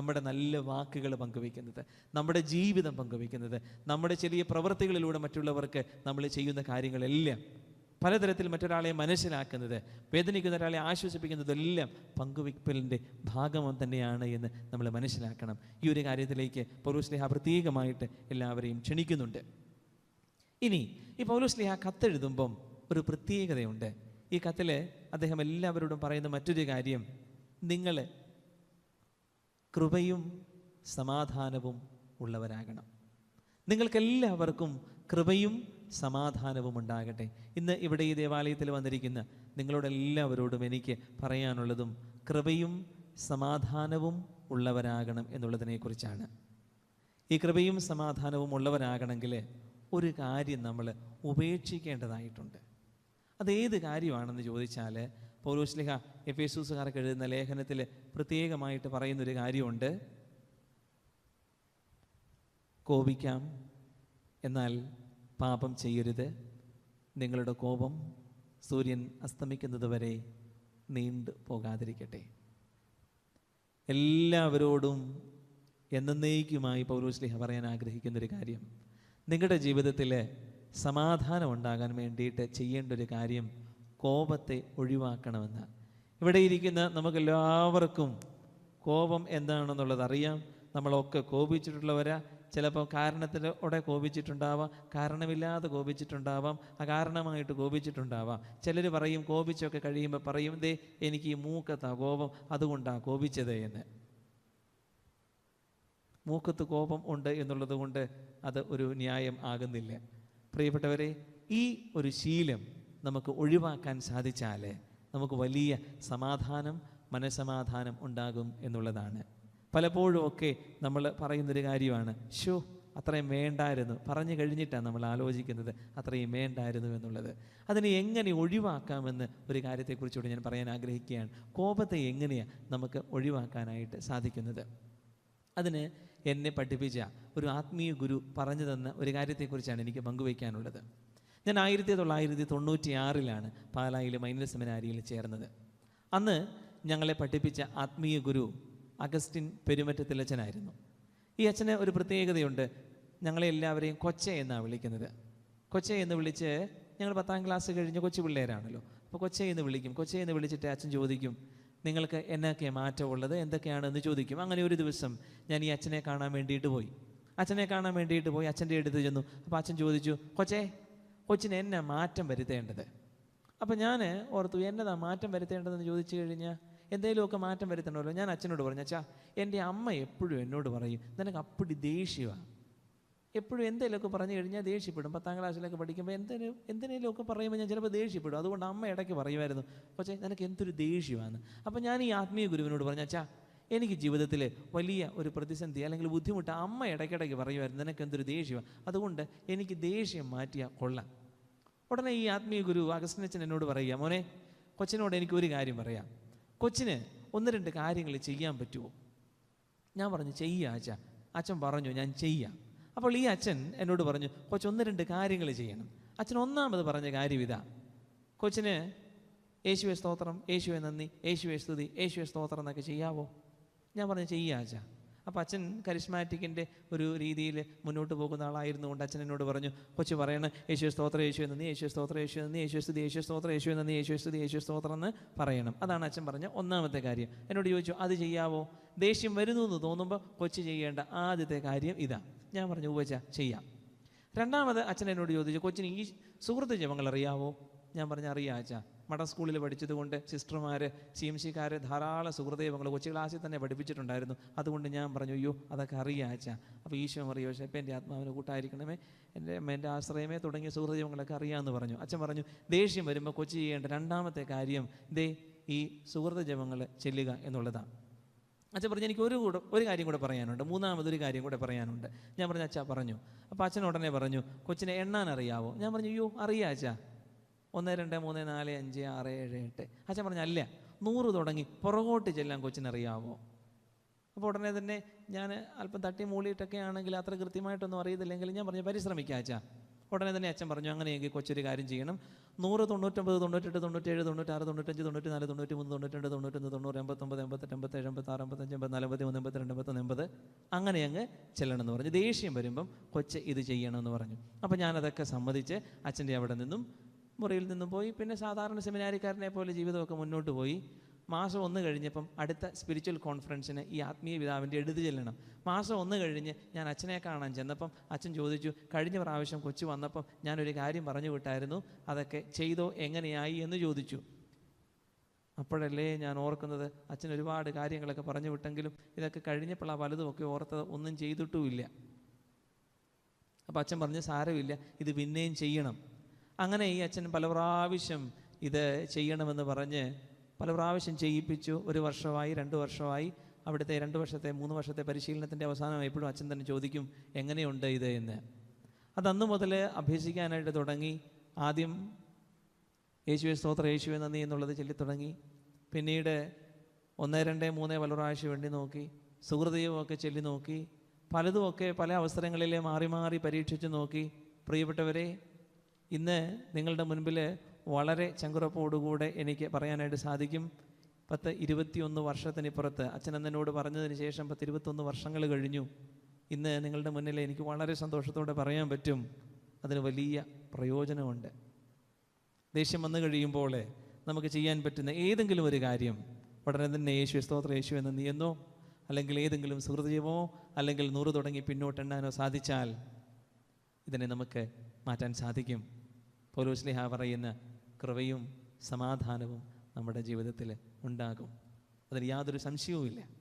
നമ്മുടെ നല്ല വാക്കുകൾ പങ്കുവയ്ക്കുന്നത് നമ്മുടെ ജീവിതം പങ്കുവയ്ക്കുന്നത് നമ്മുടെ ചെറിയ പ്രവൃത്തികളിലൂടെ മറ്റുള്ളവർക്ക് നമ്മൾ ചെയ്യുന്ന കാര്യങ്ങളെല്ലാം പലതരത്തിൽ മറ്റൊരാളെ മനസ്സിലാക്കുന്നത് വേദനിക്കുന്ന ഒരാളെ ആശ്വസിപ്പിക്കുന്നതെല്ലാം പങ്കുവയ്ക്കലിന്റെ ഭാഗം തന്നെയാണ് എന്ന് നമ്മൾ മനസ്സിലാക്കണം. ഈ ഒരു കാര്യത്തിലേക്ക് പൗരസ്ലേഹ പ്രത്യേകമായിട്ട് എല്ലാവരെയും ക്ഷണിക്കുന്നുണ്ട്. ഇനി ഈ പൗലോസ്ലിഹ കത്തെഴുതുമ്പം ഒരു പ്രത്യേകതയുണ്ട്. ഈ കത്തിൽ അദ്ദേഹം എല്ലാവരോടും പറയുന്ന മറ്റൊരു കാര്യം നിങ്ങൾ കൃപയും സമാധാനവും ഉള്ളവരാകണം. നിങ്ങൾക്കെല്ലാവർക്കും കൃപയും സമാധാനവും ഉണ്ടാകട്ടെ. ഇന്ന് ഇവിടെ ഈ ദേവാലയത്തിൽ വന്നിരിക്കുന്ന നിങ്ങളോടെല്ലാവരോടും എനിക്ക് പറയാനുള്ളതും കൃപയും സമാധാനവും ഉള്ളവരാകണം എന്നുള്ളതിനെക്കുറിച്ചാണ്. ഈ കൃപയും സമാധാനവും ഉള്ളവരാകണമെങ്കിൽ ഒരു കാര്യം നമ്മൾ ഉപേക്ഷിക്കേണ്ടതായിട്ടുണ്ട്. അതേത് കാര്യമാണെന്ന് ചോദിച്ചാൽ പൗലോസ്ലിഹ എഫ് എസൂസുകാർക്ക് എഴുതുന്ന ലേഖനത്തിൽ പ്രത്യേകമായിട്ട് പറയുന്നൊരു കാര്യമുണ്ട്. കോപിക്കാം എന്നാൽ പാപം ചെയ്യരുത്. നിങ്ങളുടെ കോപം സൂര്യൻ അസ്തമിക്കുന്നത് വരെ നീണ്ടു പോകാതിരിക്കട്ടെ. എല്ലാവരോടും എന്നേക്കുമായി പൗരോസ്ലിഹ പറയാൻ ആഗ്രഹിക്കുന്നൊരു കാര്യം നിങ്ങളുടെ ജീവിതത്തിൽ സമാധാനം ഉണ്ടാകാൻ വേണ്ടിയിട്ട് ചെയ്യേണ്ട ഒരു കാര്യം കോപത്തെ ഒഴിവാക്കണമെന്ന്. ഇവിടെ ഇരിക്കുന്ന നമുക്കെല്ലാവർക്കും കോപം എന്താണെന്നുള്ളത് അറിയാം. നമ്മളൊക്കെ കോപിച്ചിട്ടുള്ളവരാ. ചിലപ്പോൾ കാരണത്തിലൂടെ കോപിച്ചിട്ടുണ്ടാവാം. കാരണമില്ലാതെ കോപിച്ചിട്ടുണ്ടാവാം. അകാരണമായിട്ട് കോപിച്ചിട്ടുണ്ടാവാം. ചിലർ പറയും കോപിച്ചൊക്കെ കഴിയുമ്പോൾ പറയും ദേ എനിക്ക് ഈ മൂക്കത്താ കോപം. അതുകൊണ്ടാണ് കോപിച്ചത് എന്ന്. മൂക്കത്ത് കോപം ഉണ്ട് എന്നുള്ളത് കൊണ്ട് അത് ഒരു ന്യായം ആകുന്നില്ല. പ്രിയപ്പെട്ടവരെ ഈ ഒരു ശീലം നമുക്ക് ഒഴിവാക്കാൻ സാധിച്ചാൽ നമുക്ക് വലിയ സമാധാനം മനസമാധാനം ഉണ്ടാകും എന്നുള്ളതാണ്. പലപ്പോഴും ഒക്കെ നമ്മൾ പറയുന്നൊരു കാര്യമാണ് ഷോ അത്രയും വേണ്ടായിരുന്നു. പറഞ്ഞു കഴിഞ്ഞിട്ടാണ് നമ്മൾ ആലോചിക്കുന്നത് അത്രയും വേണ്ടായിരുന്നു എന്നുള്ളത്. അതിനെ എങ്ങനെ ഒഴിവാക്കാമെന്ന് ഒരു കാര്യത്തെക്കുറിച്ചുകൂടി ഞാൻ പറയാൻ ആഗ്രഹിക്കുകയാണ്. കോപത്തെ എങ്ങനെയാണ് നമുക്ക് ഒഴിവാക്കാനായിട്ട് സാധിക്കുന്നത്? അതിന് എന്നെ പഠിപ്പിച്ച ഒരു ആത്മീയ ഗുരു പറഞ്ഞു തന്ന ഒരു കാര്യത്തെക്കുറിച്ചാണ് എനിക്ക് പങ്കുവയ്ക്കാനുള്ളത്. ഞാൻ ആയിരത്തി തൊള്ളായിരത്തി തൊണ്ണൂറ്റി ആറിലാണ് പാലായിലെ മൈനർ സെമിനാരിയിൽ ചേർന്നത്. അന്ന് ഞങ്ങളെ പഠിപ്പിച്ച ആത്മീയ ഗുരു അഗസ്റ്റിൻ പെരുമറ്റത്തിലച്ചനായിരുന്നു ഈ അച്ഛന് ഒരു പ്രത്യേകതയുണ്ട്. ഞങ്ങളെ എല്ലാവരെയും കൊച്ച എന്നാണ് വിളിക്കുന്നത്. കൊച്ച എന്ന് വിളിച്ച് ഞങ്ങൾ പത്താം ക്ലാസ് കഴിഞ്ഞ് കൊച്ചു പിള്ളേരാണല്ലോ. അപ്പോൾ കൊച്ച എന്ന് വിളിക്കും. കൊച്ച എന്ന് വിളിച്ചിട്ട് അച്ഛൻ ചോദിക്കും നിങ്ങൾക്ക് എന്നൊക്കെയാണ് മാറ്റമുള്ളത് എന്തൊക്കെയാണെന്ന് ചോദിക്കും. അങ്ങനെ ഒരു ദിവസം ഞാൻ ഈ അച്ഛനെ കാണാൻ വേണ്ടിയിട്ട് പോയി. അച്ഛനെ കാണാൻ വേണ്ടിയിട്ട് പോയി. അച്ഛന്റെ അടുത്ത് ചെന്നു. അപ്പോൾ അച്ഛൻ ചോദിച്ചു കൊച്ചേ കൊച്ചിന് എന്നെ മാറ്റം വരുത്തേണ്ടത്. അപ്പം ഞാൻ ഓർത്തു എന്നതാ മാറ്റം വരുത്തേണ്ടതെന്ന് ചോദിച്ചു കഴിഞ്ഞാൽ എന്തെങ്കിലുമൊക്കെ മാറ്റം വരുത്തണമല്ലോ? ഞാൻ അച്ഛനോട് പറഞ്ഞു അച്ഛാ എന്റെ അമ്മ എപ്പോഴും എന്നോട് പറയും നിനക്ക് അപ്പടി ദേഷ്യമാണ് എപ്പോഴും എന്തെങ്കിലുമൊക്കെ പറഞ്ഞു കഴിഞ്ഞാൽ ദേഷ്യപ്പെടും. പത്താം ക്ലാസ്സിലൊക്കെ പഠിക്കുമ്പോൾ എന്തെങ്കിലും എന്തിനേലുമൊക്കെ പറയുമ്പോൾ ഞാൻ ചിലപ്പോൾ ദേഷ്യപ്പെടും. അതുകൊണ്ട് അമ്മ ഇടയ്ക്ക് പറയുമായിരുന്നു പക്ഷേ നിനക്ക് എന്തൊരു ദേഷ്യമാണ് അപ്പോൾ ഞാൻ ഈ ആത്മീയ ഗുരുവിനോട് പറഞ്ഞു അച്ഛാ എനിക്ക് ജീവിതത്തിൽ വലിയ ഒരു പ്രതിസന്ധി അല്ലെങ്കിൽ ബുദ്ധിമുട്ട് അമ്മ ഇടയ്ക്കിടയ്ക്ക് പറയുമായിരുന്നു നിനക്ക് എന്തൊരു ദേഷ്യമാണ് അതുകൊണ്ട് എനിക്ക് ദേഷ്യം മാറ്റിയാൽ കൊള്ളാം. ഉടനെ ഈ ആത്മീയ ഗുരു അഗസ്റ്റിനച്ചൻ എന്നോട് പറയുക മോനെ കൊച്ചിനോട് എനിക്ക് ഒരു കാര്യം പറയാം. കൊച്ചിന് ഒന്ന് രണ്ട് കാര്യങ്ങൾ ചെയ്യാൻ പറ്റുമോ ഞാൻ പറഞ്ഞു ചെയ്യുക അച്ഛ അച്ഛൻ പറഞ്ഞു ഞാൻ ചെയ്യാം. അപ്പോൾ ഈ അച്ഛൻ എന്നോട് പറഞ്ഞു കൊച്ചു ഒന്ന് രണ്ട് കാര്യങ്ങൾ ചെയ്യണം. അച്ഛൻ ഒന്നാമത് പറഞ്ഞ കാര്യം ഇതാ. കൊച്ചിന് യേശുവെ സ്തോത്രം യേശുവെ നന്ദി യേശുവെ സ്തുതി യേശുവെ സ്തോത്രം എന്നൊക്കെ ചെയ്യാവോ? ഞാൻ പറഞ്ഞു ചെയ്യുക അച്ഛ. അപ്പോൾ അച്ഛൻ കരിസ്മാറ്റിക്കിന്റെ ഒരു രീതിയിൽ മുന്നോട്ട് പോകുന്ന ആളായിരുന്നു കൊണ്ട് അച്ഛൻ എന്നോട് പറഞ്ഞു കൊച്ചു പറയണം യേശു സ്തോത്ര യേശു നന്ദി യേശു സ്തോത്ര യേശു നന്ദി യേശു സ്തുതി യേശു സ്തോത്ര യേശു നന്ദി യേശു സ്തുതി യേശു സ്തോത്രം എന്ന് പറയണം. അതാണ് അച്ഛൻ പറഞ്ഞ ഒന്നാമത്തെ കാര്യം. എന്നോട് ചോദിച്ചു അത് ചെയ്യാവോ? ദേഷ്യം വരുന്നു എന്ന് തോന്നുമ്പോൾ കൊച്ചു ചെയ്യേണ്ട ആദ്യത്തെ കാര്യം ഇതാ. ഞാൻ പറഞ്ഞു ഉപച്ച ചെയ്യാം. രണ്ടാമത് അച്ഛൻ എന്നോട് ചോദിച്ചു കൊച്ചിന് ഈ സുഹൃത്ത് ജപങ്ങൾ അറിയാവോ? ഞാൻ പറഞ്ഞ അറിയാം അച്ഛാ. മഠ സ്കൂളിൽ പഠിച്ചതുകൊണ്ട് സിസ്റ്റർമാർ സി ധാരാളം സുഹൃദൈവങ്ങൾ കൊച്ചു ക്ലാസ്സിൽ തന്നെ പഠിപ്പിച്ചിട്ടുണ്ടായിരുന്നു. അതുകൊണ്ട് ഞാൻ പറഞ്ഞു അയ്യോ അതൊക്കെ അറിയാം അച്ഛാ. അപ്പോൾ ഈശോ അറിയോ പക്ഷേ എന്റെ ആത്മാവിന് കൂട്ടായിരിക്കണമേ. എന്റെ എന്റെ ആശ്രയമേ തുടങ്ങിയ സുഹൃദൈവങ്ങളൊക്കെ അറിയാമെന്ന് പറഞ്ഞു. അച്ഛൻ പറഞ്ഞു ദേഷ്യം വരുമ്പോൾ കൊച്ചു ചെയ്യേണ്ട രണ്ടാമത്തെ കാര്യം ദേ ഈ സുഹൃത ജപങ്ങൾ ചെല്ലുക എന്നുള്ളതാണ് അച്ഛൻ പറഞ്ഞു എനിക്ക് ഒരു കൂടെ ഒരു കാര്യം കൂടെ പറയാനുണ്ട്. മൂന്നാമതൊരു കാര്യം കൂടെ പറയാനുണ്ട്. ഞാൻ പറഞ്ഞു അച്ഛാ പറഞ്ഞു. അപ്പോൾ അച്ഛൻ ഉടനെ പറഞ്ഞു കൊച്ചിനെ എണ്ണാൻ അറിയാവോ? ഞാൻ പറഞ്ഞു അയ്യോ അറിയാം അച്ഛാ. ഒന്ന് രണ്ട് മൂന്ന് നാല് അഞ്ച് ആറ് ഏഴ് എട്ട്. അച്ഛൻ പറഞ്ഞു അല്ല നൂറ് തുടങ്ങി പുറകോട്ട് ചെല്ലാൻ കൊച്ചിനറിയാമോ അപ്പോൾ ഉടനെ തന്നെ ഞാൻ അല്പം തട്ടി മൂളിയിട്ടൊക്കെ ആണെങ്കിൽ അത്ര കൃത്യമായിട്ടൊന്നും അറിയത്തില്ലെങ്കിൽ ഞാൻ പറഞ്ഞു പരിശ്രമിക്കുക അച്ഛാ. ഉടനെ തന്നെ അച്ഛൻ പറഞ്ഞു അങ്ങനെയെങ്കിൽ കൊച്ചൊരു കാര്യം ചെയ്യണം. നൂറ് തൊണ്ണൂറ്റൊമ്പത് തൊണ്ണൂറ്റെട്ട് തൊണ്ണൂറ്റേഴ് തൊണ്ണൂറ്റാറ് തൊണ്ണൂറ്റഞ്ച് തൊണ്ണൂറ്റി നാല് തൊണ്ണൂറ്റി മൂന്ന് തൊണ്ണൂറ്റിരണ്ട് തൊണ്ണൂറ്റൊന്ന് തൊണ്ണൂറ് എൺപത്തൊമ്പത് എൺപത്തെട്ട് എൺപത്തേഴ് എൺപത്താറ് എൺപത്തഞ്ച് മൂന്ന് എൺപത്തി എൺപത്തിരണ്ട് എൺപത്തൊന്ന് എൺപത് അങ്ങനെ അങ്ങ് ചെല്ലണം എന്ന് പറഞ്ഞു. ദേഷ്യം വരുമ്പം കൊച്ച് ഇത് ചെയ്യണമെന്ന് പറഞ്ഞു. അപ്പോൾ ഞാനതൊക്കെ സമ്മതിച്ച് അച്ഛന്റെ അവിടെ നിന്നും മുറിയിൽ നിന്ന് പോയി. പിന്നെ സാധാരണ സെമിനാരിക്കാരനെ പോലെ ജീവിതമൊക്കെ മുന്നോട്ട് പോയി. മാസം ഒന്ന് കഴിഞ്ഞപ്പം അടുത്ത സ്പിരിച്വൽ കോൺഫറൻസിന് ഈ ആത്മീയ പിതാവിന്റെ എടുത്തു ചെല്ലണം. മാസം ഒന്ന് കഴിഞ്ഞ് ഞാൻ അച്ഛനെ കാണാൻ ചെന്നപ്പം അച്ഛൻ ചോദിച്ചു കഴിഞ്ഞ പ്രാവശ്യം കൊച്ചു വന്നപ്പം ഞാനൊരു കാര്യം പറഞ്ഞു വിട്ടായിരുന്നു. അതൊക്കെ ചെയ്തോ? എങ്ങനെയായി? എന്ന് ചോദിച്ചു. അപ്പോഴല്ലേ ഞാൻ ഓർക്കുന്നത് അച്ഛൻ ഒരുപാട് കാര്യങ്ങളൊക്കെ പറഞ്ഞു വിട്ടെങ്കിലും ഇതൊക്കെ കഴിഞ്ഞപ്പോൾ ആ പലതുമൊക്കെ ഓർത്തത് ഒന്നും ചെയ്തിട്ടുമില്ല. അപ്പോൾ അച്ഛൻ പറഞ്ഞ് സാരമില്ല. ഇത് പിന്നെയും ചെയ്യണം. അങ്ങനെ ഈ അച്ഛൻ പല പ്രാവശ്യം ഇത് ചെയ്യണമെന്ന് പറഞ്ഞ് പല പ്രാവശ്യം ചെയ്യിപ്പിച്ചു. ഒരു വർഷമായി രണ്ട് വർഷമായി. അവിടുത്തെ രണ്ട് വർഷത്തെ മൂന്ന് വർഷത്തെ പരിശീലനത്തിന്റെ അവസാനം എപ്പോഴും അച്ഛൻ തന്നെ ചോദിക്കും എങ്ങനെയുണ്ട് ഇത് എന്ന്? അത് അന്ന് മുതൽ അഭ്യസിക്കാനായിട്ട് തുടങ്ങി. ആദ്യം യേശുവെ സ്തോത്ര യേശുവെ നന്ദി എന്നുള്ളത് ചൊല്ലിത്തുടങ്ങി പിന്നീട് ഒന്ന് രണ്ട് മൂന്ന് പല പ്രാവശ്യം വേണ്ടി നോക്കി. സുഹൃദയവുമൊക്കെ ചൊല്ലി നോക്കി. പലതുമൊക്കെ പല അവസരങ്ങളിലെ മാറി മാറി പരീക്ഷിച്ച് നോക്കി. പ്രിയപ്പെട്ടവരെ ഇന്ന് നിങ്ങളുടെ മുൻപിൽ വളരെ ചങ്കുറപ്പോടുകൂടെ എനിക്ക് പറയാനായിട്ട് സാധിക്കും. പത്ത് ഇരുപത്തിയൊന്ന് വർഷത്തിനിപ്പുറത്ത് അച്ഛൻ എന്നോട് പറഞ്ഞതിന് ശേഷം പത്ത് ഇരുപത്തൊന്ന് വർഷങ്ങൾ കഴിഞ്ഞു. ഇന്ന് നിങ്ങളുടെ മുന്നിൽ എനിക്ക് വളരെ സന്തോഷത്തോടെ പറയാൻ പറ്റും. അതിന് വലിയ പ്രയോജനമുണ്ട്. ദേഷ്യം വന്നു കഴിയുമ്പോൾ നമുക്ക് ചെയ്യാൻ പറ്റുന്ന ഏതെങ്കിലും ഒരു കാര്യം. ഉടനെ തന്നെ യേശു സ്തോത്ര യേശു എന്ന് നീയെന്നോ. അല്ലെങ്കിൽ ഏതെങ്കിലും സുഹൃതജീവമോ അല്ലെങ്കിൽ നൂറ് തുടങ്ങി പിന്നോട്ടെണ്ണാനോ സാധിച്ചാൽ ഇതിനെ നമുക്ക് മാറ്റാൻ സാധിക്കും. പൗലോസ്ലിഹ പറയുന്ന കൃപയും സമാധാനവും നമ്മുടെ ജീവിതത്തിൽ ഉണ്ടാകും. അതിൽ യാതൊരു സംശയവുമില്ല.